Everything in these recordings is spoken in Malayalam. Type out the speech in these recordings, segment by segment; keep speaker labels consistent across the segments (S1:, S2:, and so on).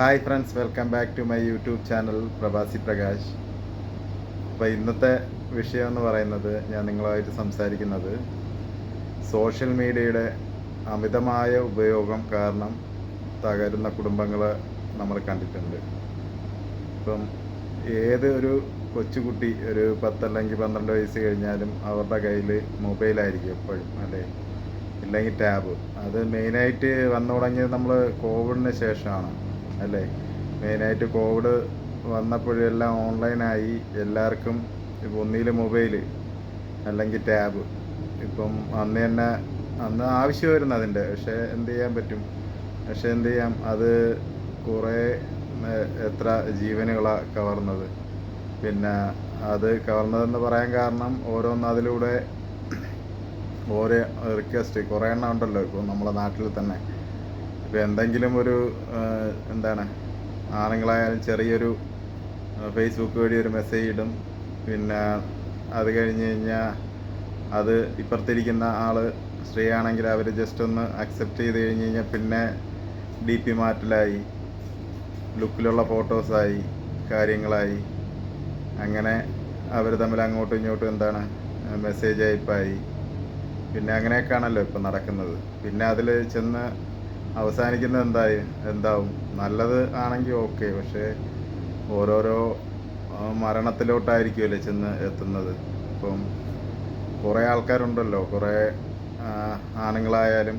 S1: Hi friends welcome back to my YouTube channel Pravasi Prakash അപ്പോൾ ഇന്നത്തെ വിഷയം എന്ന് പറയുന്നത് ഞാൻ നിങ്ങളുമായിട്ട് സംസാരിക്കുന്നത് സോഷ്യൽ മീഡിയയുടെ അമിതമായ ഉപയോഗം കാരണം തകരുന്ന കുടുംബങ്ങൾ നമ്മൾ കണ്ടിട്ടുണ്ട്. ഇപ്പം ഏത് ഒരു കൊച്ചുകുട്ടി ഒരു പത്തല്ലെങ്കിൽ പന്ത്രണ്ട് വയസ്സ് കഴിഞ്ഞാലും അവരുടെ കയ്യിൽ മൊബൈലായിരിക്കും എപ്പോഴും അല്ലേ? ഇല്ലെങ്കിൽ ടാബ് അത് മെയിനായിട്ട് വന്നു തുടങ്ങിയത് നമ്മൾ കോവിഡിന് ശേഷമാണ്. അല്ലേ? മെയിനായിട്ട് കോവിഡ് വന്നപ്പോഴെല്ലാം ഓൺലൈനായി എല്ലാവർക്കും ഇപ്പോൾ ഒന്നിൽ മൊബൈൽ അല്ലെങ്കിൽ ടാബ്. ഇപ്പം അന്ന് തന്നെ അന്ന് ആവശ്യമായിരുന്നു അതിന്റെ. പക്ഷേ എന്ത് ചെയ്യാൻ പറ്റും? പക്ഷേ എന്ത് ചെയ്യാം? അത് കുറേ എത്ര ജീവനുകളാണ് കവർന്നത്. പിന്നെ അത് കവർന്നതെന്ന് പറയാൻ കാരണം ഓരോന്ന് അതിലൂടെ ഓരോ റിക്വസ്റ്റ് കുറേ എണ്ണം ഉണ്ടല്ലോ ഇപ്പോൾ നമ്മുടെ നാട്ടിൽ തന്നെ. ഇപ്പോൾ എന്തെങ്കിലും ഒരു എന്താണ് ആണുങ്ങളായാലും ചെറിയൊരു ഫേസ്ബുക്ക് വഴി ഒരു മെസ്സേജ് ഇടും. പിന്നെ അത് കഴിഞ്ഞ് കഴിഞ്ഞാൽ അത് ഇപ്പുറത്തിരിക്കുന്ന ആൾ സ്ത്രീ ആണെങ്കിൽ അവർ ജസ്റ്റ് ഒന്ന് അക്സെപ്റ്റ് ചെയ്ത് കഴിഞ്ഞ് കഴിഞ്ഞാൽ പിന്നെ ഡി പി മാറ്റലായി. ലുക്കിലുള്ള ഫോട്ടോസായി കാര്യങ്ങളായി. അങ്ങനെ അവർ തമ്മിൽ അങ്ങോട്ടും ഇങ്ങോട്ടും എന്താണ് മെസ്സേജ് അയപ്പായി. പിന്നെ അങ്ങനെയൊക്കെയാണല്ലോ ഇപ്പം നടക്കുന്നത്. പിന്നെ അതിൽ ചെന്ന് അവസാനിക്കുന്നത് എന്തായി? എന്താവും? നല്ലത് ആണെങ്കിൽ ഓക്കെ പക്ഷേ ഓരോരോ മരണത്തിലോട്ട് മരണത്തിലോട്ടായിരിക്കുമല്ലേ ചെന്ന് എത്തുന്നത്. ഇപ്പം കുറേ ആൾക്കാരുണ്ടല്ലോ കുറേ ആണുങ്ങളായാലും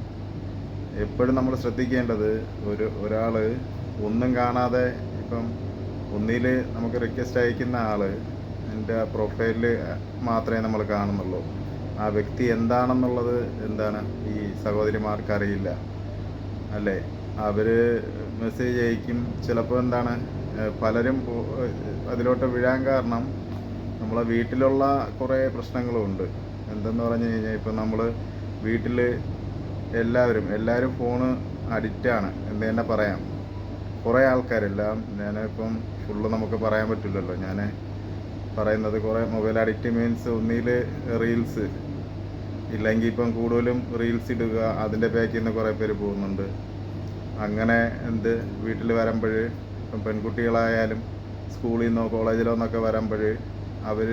S1: എപ്പോഴും നമ്മൾ ശ്രദ്ധിക്കേണ്ടത് ഒരു ഒരാൾ ഒന്നും കാണാതെ ഇപ്പം ഒന്നിൽ നമുക്ക് റിക്വസ്റ്റ് അയക്കുന്ന ആൾ എന്റെ പ്രൊഫൈലിൽ മാത്രമേ നമ്മൾ കാണുന്നുള്ളൂ. ആ വ്യക്തി എന്താണെന്നുള്ളത് എന്താണ് ഈ സഹോദരിമാർക്ക് അറിയില്ല. അല്ലേ? അവർ മെസ്സേജ് അയക്കും. ചിലപ്പോൾ എന്താണ് പലരും അതിലോട്ട് വീഴാൻ കാരണം നമ്മളെ വീട്ടിലുള്ള കുറേ പ്രശ്നങ്ങളും ഉണ്ട്. എന്തെന്ന് പറഞ്ഞു കഴിഞ്ഞാൽ ഇപ്പം നമ്മൾ വീട്ടിൽ എല്ലാവരും എല്ലാവരും ഫോണ് അഡിക്റ്റാണ് എന്ന് തന്നെ പറയാം. കുറേ ആൾക്കാരെല്ലാം ഞാനിപ്പം ഫുള്ള് നമുക്ക് പറയാൻ പറ്റില്ലല്ലോ. ഞാൻ പറയുന്നത് കുറേ മൊബൈൽ അഡിക്റ്റ് മീൻസ് ഒന്നിൽ റീൽസ് ഇല്ലെങ്കിൽ ഇപ്പം കൂടുതലും റീൽസ് ഇടുക അതിന്റെ ബാക്കിൽ നിന്ന് കുറേ പേര് പോകുന്നുണ്ട്. അങ്ങനെ എന്ത് വീട്ടിൽ വരുമ്പോൾ ഇപ്പം പെൺകുട്ടികളായാലും സ്കൂളിൽ നിന്നോ കോളേജിലോ എന്നൊക്കെ വരുമ്പോൾ അവർ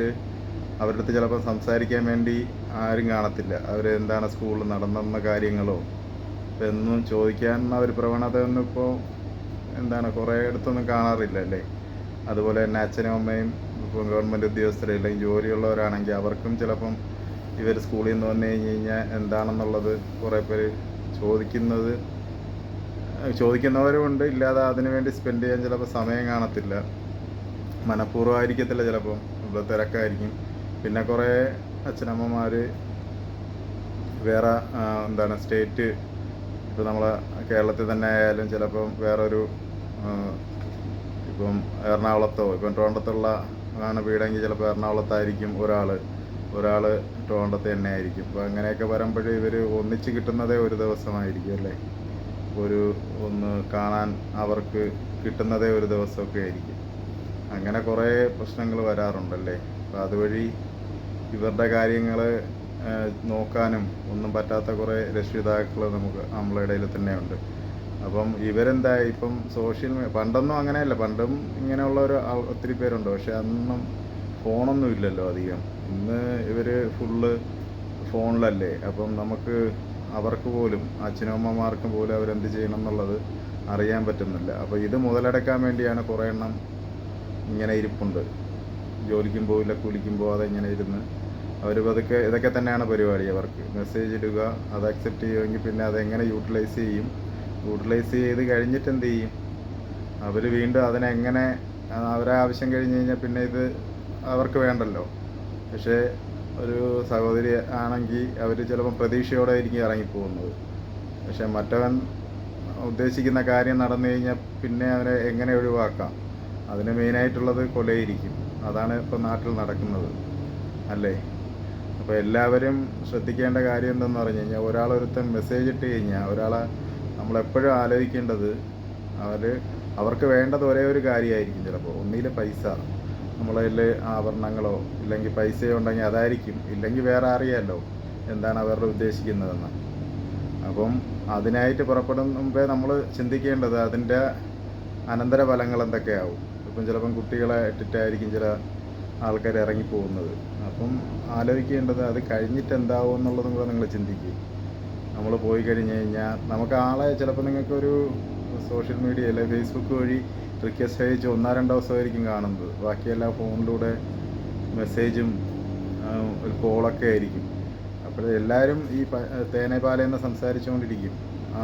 S1: അവരുടെ അടുത്ത് ചിലപ്പോൾ സംസാരിക്കാൻ വേണ്ടി ആരും കാണത്തില്ല. അവർ എന്താണ് സ്കൂളിൽ നടന്നെന്ന കാര്യങ്ങളോ? എന്നും ചോദിക്കാൻ ഒരു പ്രവണതയൊന്നും ഇപ്പോൾ എന്താണ് കുറേ അടുത്തൊന്നും കാണാറില്ല അല്ലേ? അതുപോലെ തന്നെ അച്ഛനും അമ്മയും ഇപ്പം ഗവൺമെന്റ് ഉദ്യോഗസ്ഥർ അല്ലെങ്കിൽ ജോലിയുള്ളവരാണെങ്കിൽ അവർക്കും ചിലപ്പം ഇവർ സ്കൂളിൽ നിന്ന് വന്നു കഴിഞ്ഞ് കഴിഞ്ഞാൽ എന്താണെന്നുള്ളത് കുറേ പേര് ചോദിക്കുന്നത് ചോദിക്കുന്നവരുമുണ്ട്. ഇല്ലാതെ അതിനു വേണ്ടി സ്പെൻഡ് ചെയ്യാൻ ചിലപ്പോൾ സമയം കാണത്തില്ല. മനഃപൂർവമായിരിക്കത്തില്ല ചിലപ്പം ഇവിടെ തിരക്കായിരിക്കും. പിന്നെ കുറേ അച്ഛനമ്മമാർ വേറെ എന്താണ് സ്റ്റേറ്റ് ഇപ്പോൾ നമ്മളെ കേരളത്തിൽ തന്നെ ആയാലും ചിലപ്പം വേറൊരു ഇപ്പം എറണാകുളത്തോ ഇപ്പം ട്രിവാൻഡ്രത്തുള്ള ആണ് വീടെങ്കിൽ ചിലപ്പോൾ എറണാകുളത്തായിരിക്കും ഒരാൾ ഒരാൾ ടോണ്ടത്തെ തന്നെ ആയിരിക്കും അപ്പോൾ അങ്ങനെയൊക്കെ വരുമ്പോഴേ ഇവർ ഒന്നിച്ച് കിട്ടുന്നതേ ഒരു ദിവസമായിരിക്കും അല്ലേ? ഒരു ഒന്ന് കാണാൻ അവർക്ക് കിട്ടുന്നതേ ഒരു ദിവസമൊക്കെ ആയിരിക്കും. അങ്ങനെ കുറേ പ്രശ്നങ്ങൾ വരാറുണ്ടല്ലേ? അപ്പോൾ അതുവഴി ഇവരുടെ കാര്യങ്ങൾ നോക്കാനും ഒന്നും പറ്റാത്ത കുറേ രക്ഷിതാക്കൾ നമുക്ക് നമ്മളെ ഇടയിൽ തന്നെയുണ്ട്. അപ്പം ഇവരെന്താ ഇപ്പം സോഷ്യൽ മീഡിയ പണ്ടൊന്നും അങ്ങനെയല്ല. പണ്ടും ഇങ്ങനെയുള്ള ഒരു ഒത്തിരി പേരുണ്ട്. പക്ഷെ അന്നും ഫോണൊന്നും ഇല്ലല്ലോ അധികം. ഇന്ന് ഇവർ ഫുള്ള് ഫോണിലല്ലേ? അപ്പം നമുക്ക് അവർക്ക് പോലും അച്ഛനമ്മമാർക്ക് പോലും അവരെന്ത് ചെയ്യണം എന്നുള്ളത് അറിയാൻ പറ്റുന്നില്ല. അപ്പോൾ ഇത് മുതലെടുക്കാൻ വേണ്ടിയാണ് കുറേ എണ്ണം ഇങ്ങനെ ഇരിപ്പുണ്ട്. ജോലിക്കും പോവില്ല കൂലിക്കും പോവാതെ ഇങ്ങനെ ഇരുന്ന് അവർ പതുക്കെ ഇതൊക്കെ തന്നെയാണ് പരിപാടി അവർക്ക്. മെസ്സേജ് ഇടുക അത് അക്സെപ്റ്റ് ചെയ്യുമെങ്കിൽ പിന്നെ അതെങ്ങനെ യൂട്ടിലൈസ് ചെയ്യും? യൂട്ടിലൈസ് ചെയ്ത് കഴിഞ്ഞിട്ട് എന്ത് ചെയ്യും? അവർ വീണ്ടും അതിനെങ്ങനെ അവരെ ആവശ്യം കഴിഞ്ഞ് കഴിഞ്ഞാൽ പിന്നെ ഇത് അവർക്ക് വേണ്ടല്ലോ. പക്ഷേ ഒരു സഹോദരി ആണെങ്കിൽ അവർ ചിലപ്പം പ്രതീക്ഷയോടെ ആയിരിക്കും ഇറങ്ങിപ്പോകുന്നത്. പക്ഷേ മറ്റവൻ ഉദ്ദേശിക്കുന്ന കാര്യം നടന്നു കഴിഞ്ഞാൽ പിന്നെ അവനെ എങ്ങനെ ഒഴിവാക്കാം? അതിന് മെയിനായിട്ടുള്ളത് കൊലയിരിക്കും അതാണ് ഇപ്പോൾ നാട്ടിൽ നടക്കുന്നത്. അല്ലേ? അപ്പോൾ എല്ലാവരും ശ്രദ്ധിക്കേണ്ട കാര്യം എന്തെന്ന് പറഞ്ഞു കഴിഞ്ഞാൽ ഒരാളൊരുത്തൻ മെസ്സേജ് ഇട്ട് കഴിഞ്ഞാൽ ഒരാളെ നമ്മളെപ്പോഴും ആലോചിക്കേണ്ടത് അവർ അവർക്ക് വേണ്ടത് ഒരേ ഒരു കാര്യമായിരിക്കും ചിലപ്പോൾ. ഒന്നിൽ പൈസ. നമ്മളതിൽ ആഭരണങ്ങളോ ഇല്ലെങ്കിൽ പൈസയോ ഉണ്ടെങ്കിൽ അതായിരിക്കും. ഇല്ലെങ്കിൽ വേറെ അറിയാമല്ലോ എന്താണ് അവരുടെ ഉദ്ദേശിക്കുന്നതെന്ന്. അപ്പം അതിനായിട്ട് പുറപ്പെടും മുമ്പേ നമ്മൾ ചിന്തിക്കേണ്ടത് അതിന്റെ അനന്തരഫലങ്ങൾ എന്തൊക്കെയാവും. ഇപ്പം ചിലപ്പം കുട്ടികളെ ഇട്ടിട്ടായിരിക്കും ചില ആൾക്കാർ ഇറങ്ങിപ്പോകുന്നത്. അപ്പം ആലോചിക്കേണ്ടത് അത് കഴിഞ്ഞിട്ട് എന്താവും എന്നുള്ളതും കൂടെ നിങ്ങൾ ചിന്തിക്കുക നമ്മൾ പോയി കഴിഞ്ഞ് കഴിഞ്ഞാൽ നമുക്ക് ആളെ ചിലപ്പോൾ നിങ്ങൾക്കൊരു സോഷ്യൽ മീഡിയ അല്ലെ ഫേസ്ബുക്ക് വഴി റിക്വസ്റ്റ് അയച്ച് ഒന്നോ രണ്ടോ ദിവസമായിരിക്കും കാണുന്നത്. ബാക്കിയെല്ലാം ഫോണിലൂടെ മെസ്സേജും ഒരു കോളൊക്കെ ആയിരിക്കും. അപ്പോൾ എല്ലാവരും ഈ തേനേപാലെന്ന് സംസാരിച്ചുകൊണ്ടിരിക്കും. ആ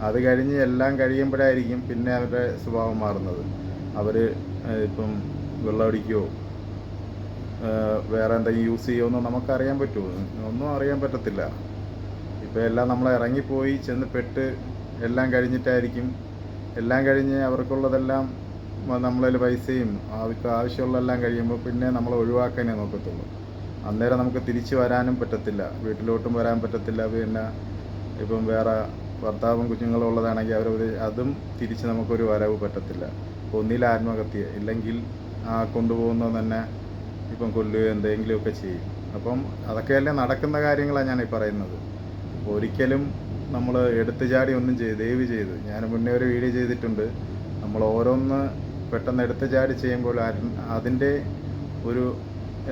S1: അത് കഴിഞ്ഞ് എല്ലാം കഴിയുമ്പോഴായിരിക്കും പിന്നെ അവരുടെ സ്വഭാവം മാറുന്നത്. അവർ ഇപ്പം വെള്ളമടിക്കുകയോ വേറെ എന്തെങ്കിലും യൂസ് ചെയ്യുമെന്നോ നമുക്കറിയാൻ പറ്റുമോ ഒന്നും അറിയാൻ പറ്റത്തില്ല. ഇപ്പോൾ എല്ലാം നമ്മൾ ഇറങ്ങിപ്പോയി ചെന്ന് പെട്ട് എല്ലാം കഴിഞ്ഞിട്ടായിരിക്കും എല്ലാം കഴിഞ്ഞ് അവർക്കുള്ളതെല്ലാം നമ്മളതിൽ പൈസയും അവർക്ക് ആവശ്യമുള്ളതെല്ലാം കഴിയുമ്പോൾ പിന്നെ നമ്മൾ ഒഴിവാക്കാനേ നോക്കത്തുള്ളൂ. അന്നേരം നമുക്ക് തിരിച്ചു വരാനും പറ്റത്തില്ല. വീട്ടിലോട്ടും വരാൻ പറ്റത്തില്ല. പിന്നെ ഇപ്പം വേറെ ഭർത്താവും കുഞ്ഞുങ്ങളും ഉള്ളതാണെങ്കിൽ അവർ അതും തിരിച്ച് നമുക്കൊരു വരവ് പറ്റത്തില്ല. ഒന്നിൽ ആത്മഹത്യ. ഇല്ലെങ്കിൽ ആ കൊണ്ടുപോകുന്നത് തന്നെ ഇപ്പം കൊല്ലുകയോ എന്തെങ്കിലുമൊക്കെ ചെയ്യും. അപ്പം അതൊക്കെയല്ലേ നടക്കുന്ന കാര്യങ്ങളാണ് ഞാൻ ഈ പറയുന്നത്. ഒരിക്കലും നമ്മൾ എടുത്തു ചാടി ഒന്നും ചെയ്ത് ദയവ് ചെയ്ത്. ഞാൻ മുന്നേ ഒരു വീഡിയോ ചെയ്തിട്ടുണ്ട്. നമ്മൾ ഓരോന്ന് പെട്ടെന്ന് എടുത്തു ചാടി ചെയ്യുമ്പോൾ അതിന്റെ ഒരു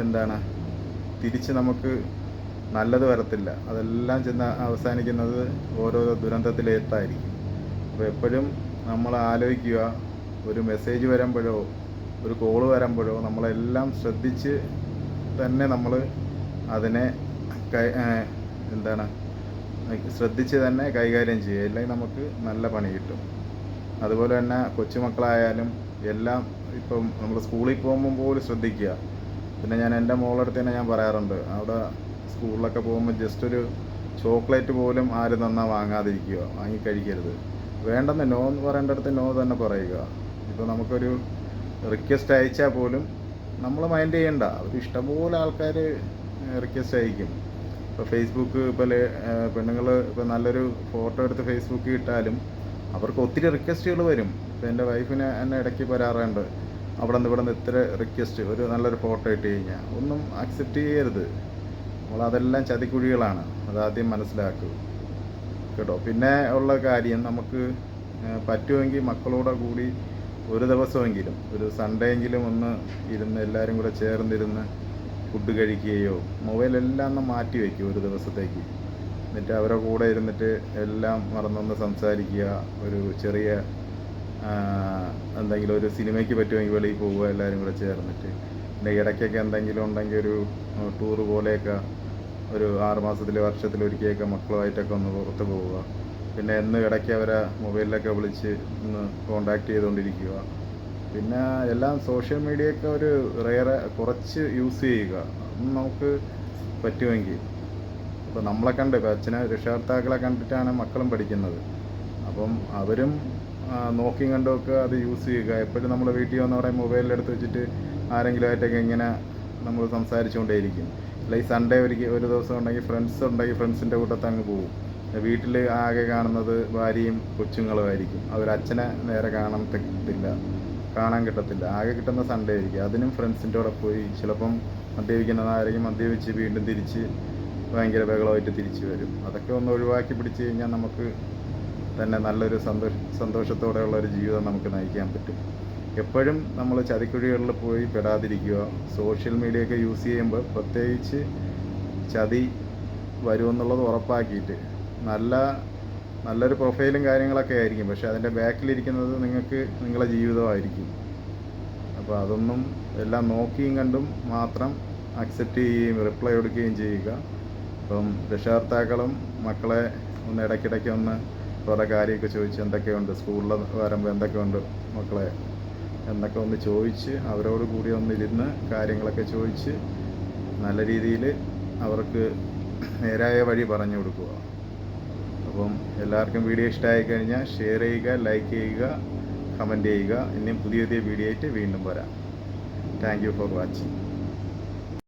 S1: എന്താണ് തിരിച്ച് നമുക്ക് നല്ലത് വരത്തില്ല. അതെല്ലാം ചെന്ന് അവസാനിക്കുന്നത് ഓരോ ദുരന്തത്തിലേത്തായിരിക്കും അപ്പോൾ എപ്പോഴും നമ്മൾ ആലോചിക്കുക ഒരു മെസ്സേജ് വരുമ്പോഴോ ഒരു കോൾ വരുമ്പോഴോ നമ്മളെല്ലാം ശ്രദ്ധിച്ച് തന്നെ നമ്മൾ അതിനെ എന്താണ് ശ്രദ്ധിച്ച് തന്നെ കൈകാര്യം ചെയ്യുക. ഇല്ലെങ്കിൽ നമുക്ക് നല്ല പണി കിട്ടും. അതുപോലെ തന്നെ കൊച്ചുമക്കളായാലും എല്ലാം ഇപ്പം നമ്മൾ സ്കൂളിൽ പോകുമ്പോൾ പോലും ശ്രദ്ധിക്കുക. പിന്നെ ഞാൻ എന്റെ മോളടുത്ത് തന്നെ ഞാൻ പറയാറുണ്ട്. അവിടെ സ്കൂളിലൊക്കെ പോകുമ്പോൾ ജസ്റ്റ് ഒരു ചോക്ലേറ്റ് പോലും ആരും തന്നാൽ വാങ്ങാതിരിക്കുക. വാങ്ങി കഴിക്കരുത്. വേണ്ടെന്ന് നോ എന്ന് പറയേണ്ടടുത്ത് നോ തന്നെ പറയുക. ഇപ്പോൾ നമുക്കൊരു റിക്വസ്റ്റ് അയച്ചാൽ പോലും നമ്മൾ മൈൻഡ് ചെയ്യണ്ട. അവർ ഇഷ്ടംപോലെ ആൾക്കാർ റിക്വസ്റ്റ് അയക്കും. ഇപ്പോൾ ഫേസ്ബുക്ക് ഇപ്പോൾ പെണ്ണുങ്ങൾ ഇപ്പോൾ നല്ലൊരു ഫോട്ടോ എടുത്ത് ഫേസ്ബുക്കിൽ ഇട്ടാലും അവർക്ക് ഒത്തിരി റിക്വസ്റ്റുകൾ വരും. ഇപ്പോൾ എന്റെ വൈഫിന് എന്നെ ഇടയ്ക്ക് വരാറുണ്ട്. അവിടെ നിന്ന് ഇവിടെ നിന്ന് ഇത്ര റിക്വസ്റ്റ് ഒരു നല്ലൊരു ഫോട്ടോ ഇട്ട് കഴിഞ്ഞാൽ ഒന്നും അക്സെപ്റ്റ് ചെയ്യരുത്. നമ്മളതെല്ലാം ചതിക്കുഴികളാണ്. അതാദ്യം മനസ്സിലാക്കുക കേട്ടോ? പിന്നെ ഉള്ള കാര്യം നമുക്ക് പറ്റുമെങ്കിൽ മക്കളോടെ കൂടി ഒരു ദിവസമെങ്കിലും ഒരു സൺഡേ എങ്കിലും ഒന്ന് ഇരുന്ന് എല്ലാവരും കൂടെ ചേർന്നിരുന്ന് ഫുഡ് കഴിക്കുകയോ മൊബൈലെല്ലാം ഒന്ന് മാറ്റി വെക്കും ഒരു ദിവസത്തേക്ക്. എന്നിട്ട് അവരുടെ കൂടെ ഇരുന്നിട്ട് എല്ലാം മറന്നൊന്ന് സംസാരിക്കുക ഒരു ചെറിയ എന്തെങ്കിലും ഒരു സിനിമയ്ക്ക് പറ്റുമെങ്കിൽ വെളിയിൽ പോവുക എല്ലാവരും കൂടെ ചേർന്നിട്ട്. പിന്നെ ഇടയ്ക്കൊക്കെ എന്തെങ്കിലും ഉണ്ടെങ്കിൽ ഒരു ടൂറ് പോലെയൊക്കെ ഒരു ആറ് മാസത്തിൽ വർഷത്തിലൊരിക്കലൊക്കെ മക്കളുമായിട്ടൊക്കെ ഒന്ന് പുറത്ത് പോവുക. പിന്നെ എന്ന് ഇടയ്ക്ക് അവരെ മൊബൈലിലൊക്കെ വിളിച്ച് ഒന്ന് കോണ്ടാക്ട് ചെയ്തുകൊണ്ടിരിക്കുക. പിന്നെ എല്ലാം സോഷ്യൽ മീഡിയയൊക്കെ ഒരു റേറെ കുറച്ച് യൂസ് ചെയ്യുക. നമുക്ക് പറ്റുമെങ്കിൽ. ഇപ്പോൾ നമ്മളെ കണ്ട് ഇപ്പോൾ അച്ഛനെ രക്ഷകർത്താക്കളെ കണ്ടിട്ടാണ് മക്കളും പഠിക്കുന്നത്. അപ്പം അവരും നോക്കി നോക്കിയും കണ്ടുമൊക്കെ അത് യൂസ് ചെയ്യുക. എപ്പോഴും നമ്മൾ വീട്ടിൽ വന്നവിടെ മൊബൈലിലെടുത്ത് വെച്ചിട്ട് ആരെങ്കിലും ആയിട്ടൊക്കെ ഇങ്ങനെ നമ്മൾ സംസാരിച്ചുകൊണ്ടേയിരിക്കും. അല്ല ഈ സൺഡേ ഒരു ഒരു ദിവസം ഉണ്ടെങ്കിൽ ഫ്രണ്ട്സ് ഉണ്ടെങ്കിൽ ഫ്രണ്ട്സിന്റെ കൂട്ടത്ത് അങ്ങ് പോകും. വീട്ടിൽ ആകെ കാണുന്നത് ഭാര്യയും കൊച്ചുങ്ങളും ആയിരിക്കും. അവർ അച്ഛനെ നേരെ കാണത്തില്ല കാണാൻ കിട്ടത്തില്ല. ആകെ കിട്ടുന്ന സൺഡേ ആയിരിക്കും. അതിനും ഫ്രണ്ട്സിന്റെ കൂടെ പോയി ചിലപ്പം മദ്യപിക്കുന്നതായിരിക്കും മദ്യപിച്ച് വീണ്ടും തിരിച്ച് ഭയങ്കര ബഹളമായിട്ട് തിരിച്ചു വരും. അതൊക്കെ ഒന്ന് ഒഴിവാക്കി പിടിച്ചു കഴിഞ്ഞാൽ നമുക്ക് തന്നെ നല്ലൊരു സന്തോഷ സന്തോഷത്തോടെയുള്ള ഒരു ജീവിതം നമുക്ക് നയിക്കാൻ പറ്റും. എപ്പോഴും നമ്മൾ ചതിക്കുഴികളിൽ പോയി പെടാതിരിക്കുക. സോഷ്യൽ മീഡിയ ഒക്കെ യൂസ് ചെയ്യുമ്പോൾ പ്രത്യേകിച്ച് ചതി വരുമെന്നുള്ളത് ഉറപ്പാക്കിയിട്ട് നല്ല നല്ലൊരു പ്രൊഫൈലും കാര്യങ്ങളൊക്കെ ആയിരിക്കും. പക്ഷെ അതിന്റെ ബാക്കിലിരിക്കുന്നത് നിങ്ങൾക്ക് നിങ്ങളുടെ ജീവിതമായിരിക്കും. അപ്പോൾ അതൊന്നും എല്ലാം നോക്കിയും കണ്ടും മാത്രം അക്സെപ്റ്റ് ചെയ്യുകയും റിപ്ലൈ കൊടുക്കുകയും ചെയ്യുക. അപ്പം രക്ഷകർത്താക്കളും മക്കളെ ഒന്ന് ഇടയ്ക്കിടയ്ക്ക് ഒന്ന് കുറേ കാര്യമൊക്കെ ചോദിച്ച് എന്തൊക്കെയുണ്ട്? സ്കൂളിൽ വരുമ്പോൾ എന്തൊക്കെയുണ്ട് മക്കളെ? എന്നൊക്കെ ഒന്ന് ചോദിച്ച് അവരോട് കൂടി ഒന്നിരുന്ന് കാര്യങ്ങളൊക്കെ ചോദിച്ച് നല്ല രീതിയിൽ അവർക്ക് നേരായ വഴി പറഞ്ഞു കൊടുക്കുക. അപ്പം എല്ലാവർക്കും വീഡിയോ ഇഷ്ടമായി കഴിഞ്ഞാൽ ഷെയർ ചെയ്യുക ലൈക്ക് ചെയ്യുക കമന്റ് ചെയ്യുക. ഇനിയും പുതിയ പുതിയ വീഡിയോ ആയിട്ട് വീണ്ടും വരാം. Thank for watching